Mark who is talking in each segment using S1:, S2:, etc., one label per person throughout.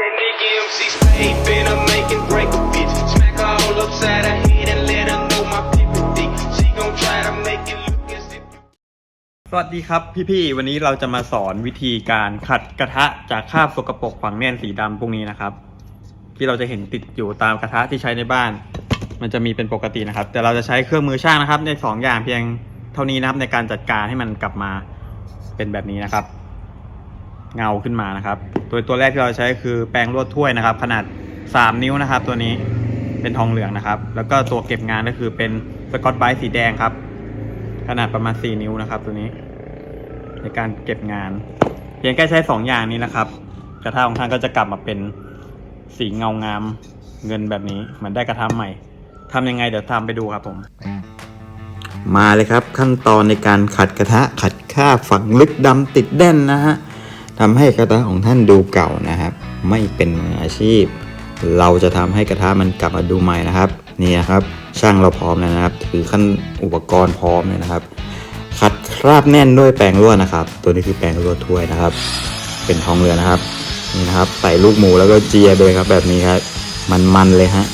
S1: That nigga MC Spade finna make and break a bitch. Smack her all upside her head and let her know my people thick. She gon' try to make it look as if you
S2: สวัสดีครับพี่ๆ วันนี้เราจะมาสอนวิธีการขัดกระทะจากคราบสกปรกฝังแน่นสีดำพวกนี้นะครับ ที่เราจะเห็นติดอยู่ตามกระทะที่ใช้ในบ้าน มันจะมีเป็นปกตินะครับ แต่เราจะใช้เครื่องมือช่างนะครับ ในสองอย่างเพียงเท่านี้นะครับในการจัดการให้มันกลับมาเป็นแบบนี้นะครับ เงาขึ้นมานะครับ ตัวตัวแรกที่เราใช้คือแปรงลวดถ้วยนะครับ ขนาด 3 นิ้วนะครับ ตัวนี้เป็นทองเหลืองนะครับ แล้วก็ตัวเก็บงานก็คือเป็นสกอตไบรท์สีแดงครับ ขนาดประมาณ 4 นิ้วนะครับ ตัวนี้ ในการเก็บงาน เพียงแค่ใช้ 2 อย่างนี้นะครับ กระทะของท่านก็จะกลับมาเป็นสีเงางามเงินแบบนี้เหมือนได้กระทะใหม่ทำยังไงเดี๋ยวทำไปดูครับผม
S3: มาเลยครับขั้นตอนในการขัดกระทะขัดคราบฝังลึกดำติดแน่นนะฮะ ทำให้กระทะของท่านดูเก่านะครับ ไม่เป็นมืออาชีพ เราจะทำให้กระทะมันกลับมาดูใหม่นะครับนี่นะครับช่างเราพร้อมแล้วนะครับ ถือขั้นอุปกรณ์พร้อมเลยนะครับ ขัดคราบแน่นด้วยแปรงลวดนะครับ ตัวนี้คือแปรงลวดถ้วยนะครับ เป็นทองเหลืองนะครับนี่นะครับใส่ลูกหมูแล้วก็เจียเลยครับ แบบนี้ครับมันๆเลยฮะ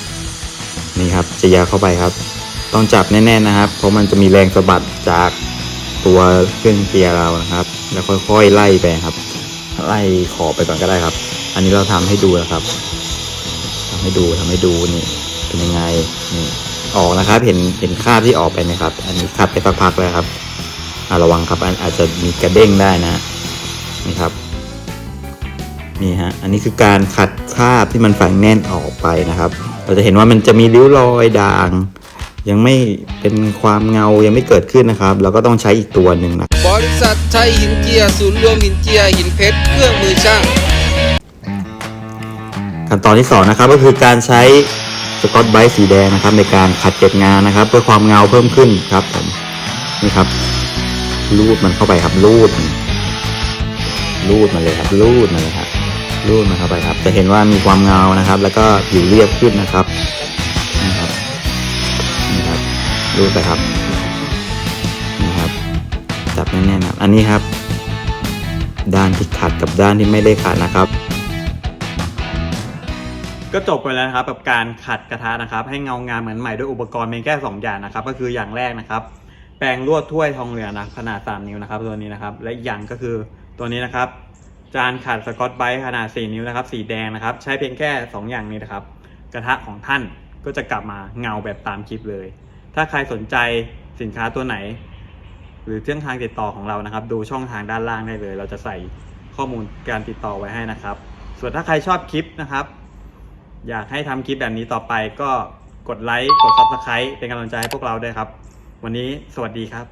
S3: นี่ครับเจียเข้าไปครับ ต้องจับแน่นๆนะครับ เพราะมันจะมีแรงสะบัดจากตัวเครื่องเกียเรานะครับ แล้วค่อยๆไล่ไปครับ ไล่ขอบไปก่อนก็ได้ครับ อันนี้เราทำให้ดูนะครับทำให้ดูทำให้ดูนี่ เป็นยังไงนี่ออกนะครับ เห็นเห็นคราบที่ออกไปไหมครับ อันนี้ขัดไปสักพักแล้วครับอะระวังครับอันอาจจะมีกระเด้งได้นะนี่ครับนี่ฮะอันนี้คือการขัดคราบที่มันฝังแน่นออกไปนะครับ เราจะเห็นว่ามันจะมีริ้วรอยด่าง ยังไม่เป็นความเงายังไม่เกิดขึ้นนะครับ เราก็ต้องใช้อีกตัวหนึ่งนะ
S4: บริษัทไทยหินเจียศูนย์รวมหินเจียหินเพชรเครื่องมือช่าง
S3: ขั้นตอนที่สองนะครับก็คือการใช้สกอตไบรท์สีแดงนะครับ ในการขัดเก็บงานนะครับ เพื่อความเงาเพิ่มขึ้นครับผมนี่ครับรูดมันเข้าไปครับรูดมันรูดมันเลยครับรูดมันเลยครับรูดมันเข้าไปครับ จะเห็นว่ามีความเงานะครับ แล้วก็ผิวเรียบขึ้นนะครับนี่ครับนี่ครับ รูดไปครับนี่ครับ จับแน่นๆครับ อันนี้ครับ ด้านที่ขัดกับด้านที่ไม่ได้ขัดนะครับ
S2: ก็จบไปแล้วนะครับกับการขัดกระทะนะครับ ให้เงางามเหมือนใหม่ด้วยอุปกรณ์เพียงแค่2อย่างนะครับ ก็คืออย่างแรกนะครับ แปรงลวดถ้วยทองเหลืองนะขนาด 3 นิ้วนะครับ ตัวนี้นะครับ และอย่างก็คือตัวนี้นะครับ จานขัดสกอตไบรท์ขนาด 4 นิ้วนะครับ สีแดงนะครับ ใช้เพียงแค่ 2 อย่างนี้นะครับ กระทะของท่านก็จะกลับมาเงาแบบตามคลิปเลย ถ้าใครสนใจสินค้าตัวไหน หรือเช่องทางติดต่อของเรานะครับ ดูช่องทางด้านล่างได้เลย เราจะใส่ข้อมูลการติดต่อไว้ให้นะครับ ส่วนถ้าใครชอบคลิปนะครับ อยากให้ทำคลิปแบบนี้ต่อไปก็กดไลค์กดซับสไคร b e เป็นกำลังใจให้พวกเราด้วยครับ วันนี้สวัสดีครับ